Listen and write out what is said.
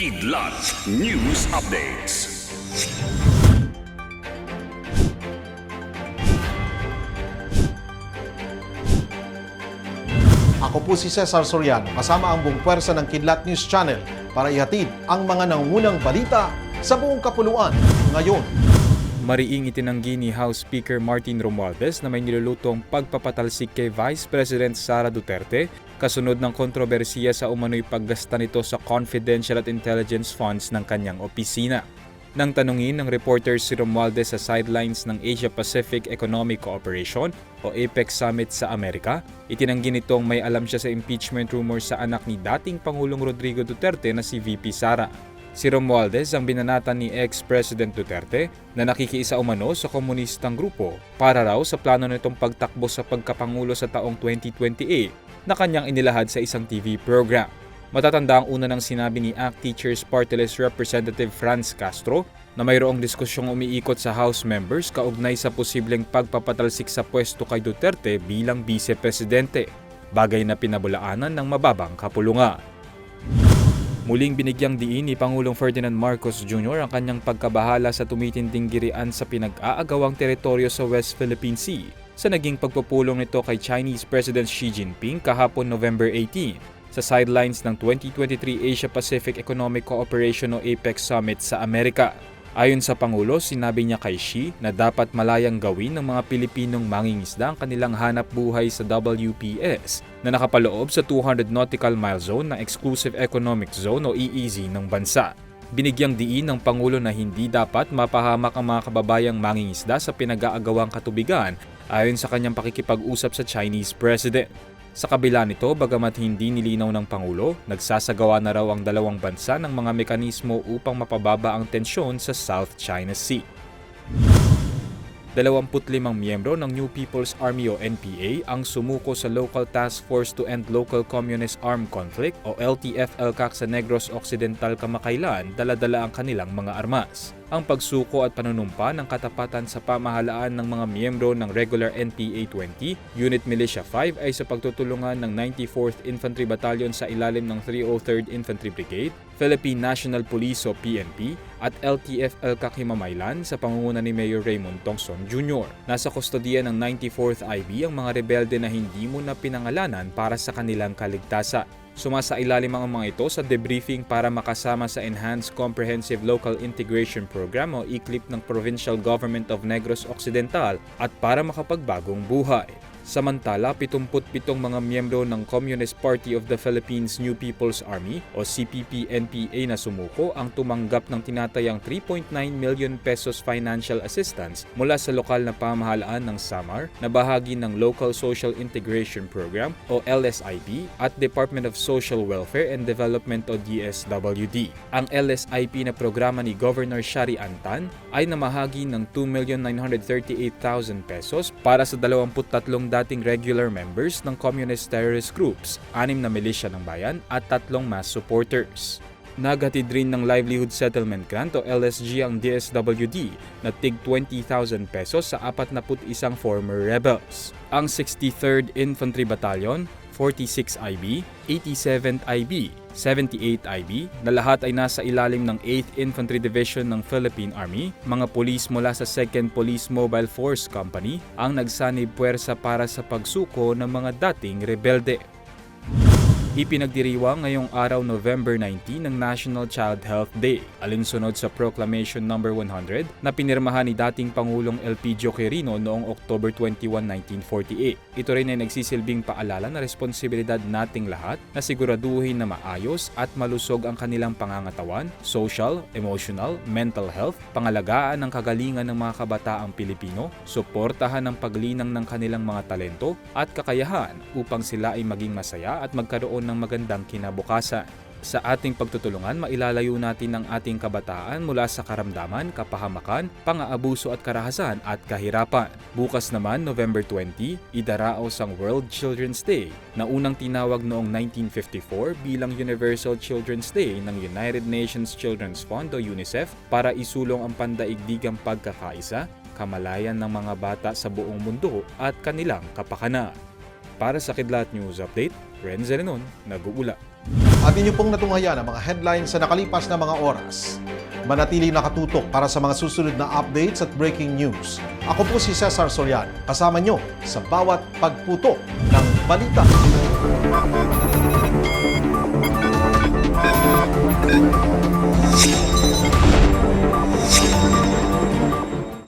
Kidlat News Updates. Ako po si Cesar Soriano kasama ang buong pwersa ng Kidlat News Channel para ihatid ang mga nangungunang balita sa buong kapuluan ngayon. Mariing itinanggi ni House Speaker Martin Romualdez na may nilulutong pagpapatalsik kay Vice President Sara Duterte kasunod ng kontrobersiya sa umano'y paggasta nito sa confidential at intelligence funds ng kanyang opisina. Nang tanungin ng reporter si Romualdez sa sidelines ng Asia-Pacific Economic Cooperation o APEC Summit sa Amerika, itinanggi nitong may alam siya sa impeachment rumors sa anak ni dating Pangulong Rodrigo Duterte na si VP Sara. Si Romualdez ang binanatan ni ex-President Duterte na nakikiisa umano sa komunistang grupo para raw sa plano nitong pagtakbo sa pagkapangulo sa taong 2028 na kanyang inilahad sa isang TV program. Matatanda ang una ng sinabi ni ACT Teachers Party List Representative Franz Castro na mayroong diskusyong umiikot sa House members kaugnay sa posibleng pagpapatalsik sa pwesto kay Duterte bilang vice-presidente, bagay na pinabulaanan ng mababang kapulungan. Muling binigyang diin ni Pangulong Ferdinand Marcos Jr. ang kanyang pagkabahala sa tumitinding girian sa pinag-aagawang teritoryo sa West Philippine Sea sa naging pagpupulong nito kay Chinese President Xi Jinping kahapon November 18 sa sidelines ng 2023 Asia-Pacific Economic Cooperation o APEC Summit sa Amerika. Ayon sa Pangulo, sinabi niya kay Xi na dapat malayang gawin ng mga Pilipinong mangingisda ang kanilang hanap buhay sa WPS na nakapaloob sa 200 nautical mile zone ng Exclusive Economic Zone o EEZ ng bansa. Binigyang diin ng Pangulo na hindi dapat mapahamak ang mga kababayang mangingisda sa pinag-aagawang katubigan ayon sa kanyang pakikipag-usap sa Chinese President. Sa kabila nito, bagamat hindi nilinaw ng Pangulo, nagsasagawa na raw ang dalawang bansa ng mga mekanismo upang mapababa ang tensyon sa South China Sea. 25 miyembro ng New People's Army o NPA ang sumuko sa Local Task Force to End Local Communist Armed Conflict o LTF-LCAC sa Negros Occidental kamakailan dala-dala ang kanilang mga armas. Ang pagsuko at panunumpa ng katapatan sa pamahalaan ng mga miyembro ng regular NPA 20, Unit Militia 5 ay sa pagtutulungan ng 94th Infantry Battalion sa ilalim ng 303rd Infantry Brigade, Philippine National Police o PNP, at LTF-LCAC Himamaylan sa pangunguna ni Mayor Raymond Tongson Jr. Nasa kustodiya ng 94th IB ang mga rebelde na hindi mo na pinangalanan para sa kanilang kaligtasan. Sumasailalim ang mga ito sa debriefing para makasama sa Enhanced Comprehensive Local Integration Program o ICLIP ng Provincial Government of Negros Occidental at para makapagbagong buhay. Samantala, 77 mga miyembro ng Communist Party of the Philippines New People's Army o CPP-NPA na sumuko ang tumanggap ng tinatayang 3.9 million pesos financial assistance mula sa lokal na pamahalaan ng Samar na bahagi ng Local Social Integration Program o LSIP at Department of Social Welfare and Development o DSWD. Ang LSIP na programa ni Governor Shari Antan ay namahagi ng 2,938,000 pesos para sa 23 dating regular members ng communist terrorist groups, anim na milisya ng bayan at tatlong mass supporters. Naghatid rin ng Livelihood Settlement Grant o LSG ang DSWD na tig 20,000 pesos sa 41 former rebels. Ang 63rd Infantry Battalion, 46 IB, 87th IB, 78 IB na lahat ay nasa ilalim ng 8th Infantry Division ng Philippine Army, mga pulis mula sa 2nd Police Mobile Force Company ang nagsanib puwersa para sa pagsuko ng mga dating rebelde. Ipinagdiriwang ngayong araw November 19 ng National Child Health Day, alinsunod sa Proclamation No. 100 na pinirmahan ni dating Pangulong Elpidio Quirino noong October 21, 1948. Ito rin ay nagsisilbing paalala na responsibilidad nating lahat na siguraduhin na maayos at malusog ang kanilang pangangatawan, social, emotional, mental health, pangalagaan ng kagalingan ng mga kabataang Pilipino, suportahan ang paglinang ng kanilang mga talento at kakayahan upang sila ay maging masaya at magkaroon ng magandang kinabukasan. Sa ating pagtutulungan, mailalayo natin ang ating kabataan mula sa karamdaman, kapahamakan, pang-aabuso at karahasan at kahirapan. Bukas naman, November 20, idaraos ang World Children's Day na unang tinawag noong 1954 bilang Universal Children's Day ng United Nations Children's Fund o UNICEF para isulong ang pandaigdigang pagkakaisa, kamalayan ng mga bata sa buong mundo at kanilang kapakanan. Para sa Kidlat News Update, Ren Zerenon, nag-uula. At inyo pong natunghaya ang mga headlines sa nakalipas na mga oras. Manatili nakatutok para sa mga susunod na updates at breaking news. Ako po si Cesar Soriano, kasama nyo sa bawat pagputok ng balita.